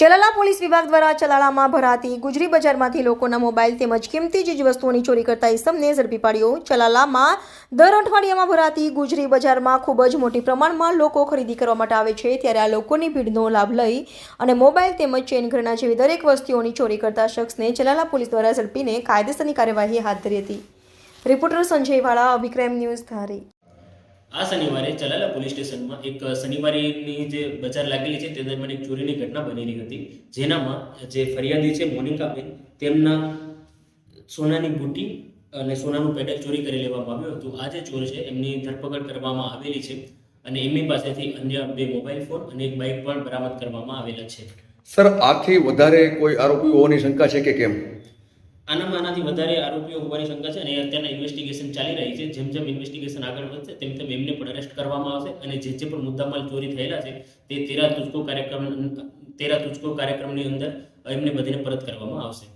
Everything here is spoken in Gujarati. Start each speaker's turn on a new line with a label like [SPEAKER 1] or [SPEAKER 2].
[SPEAKER 1] ચલાલા પોલીસ વિભાગ દ્વારા ચલાલામાં ભરાતી ગુજરી બજારમાંથી લોકોના મોબાઈલ તેમજ કિંમતી ચીજવસ્તુઓની ચોરી કરતા ઇસમને ઝડપી પાડ્યો. ચલાલામાં દર અઠવાડિયામાં ભરાતી ગુજરી બજારમાં ખૂબ જ મોટી પ્રમાણમાં લોકો ખરીદી કરવા માટે આવે છે. ત્યારે આ લોકોની ભીડનો લાભ લઈ અને મોબાઈલ તેમજ ચેન ઘરના જેવી દરેક વસ્તુઓની ચોરી કરતા શખ્સને ચલાલા પોલીસ દ્વારા ઝડપીને કાયદેસરની કાર્યવાહી હાથ ધરી હતી. રિપોર્ટર સંજય વાળા ન્યૂઝ ધારી.
[SPEAKER 2] આ શનિવારે ચલાલા પોલીસ સ્ટેશનમાં એક શનિવારેની જે બજાર લાગેલી છે તે દરમિયાન એક ચોરીની ઘટના બનેલી હતી. જેનામાં જે ફરિયાદી છે, મોનિકાબેન, તેમના સોનાની બુટી અને સોનાનું પેડલ ચોરી કરી લેવામાં આવ્યું હતું. આ જે ચોર છે, એમની ધરપકડ કરવામાં આવેલી છે અને એમની પાસેથી અન્ય બે મોબાઈલ ફોન અને એક બાઇક પણ બરામદ કરવામાં આવેલા છે.
[SPEAKER 3] સર, આથી વધારે કોઈ આરોપીઓ હોવાની શંકા છે કે કેમ?
[SPEAKER 2] આનામાં આનાથી વધારે આરોપીઓ હોવાની શંકા છે અને અત્યારના ઇન્વેસ્ટિગેશન ચાલી રહી છે. જેમ જેમ ઇન્વેસ્ટિગેશન આગળ વધશે, તેમ તેમ એમને પણ અરેસ્ટ કરવામાં આવશે અને જે જે પણ મુદ્દામાલ ચોરી થયેલા છે, તે તેરા તુચકો કાર્યક્રમ, તેરા તુચકો કાર્યક્રમની અંદર એમને બધીને પરત કરવામાં આવશે.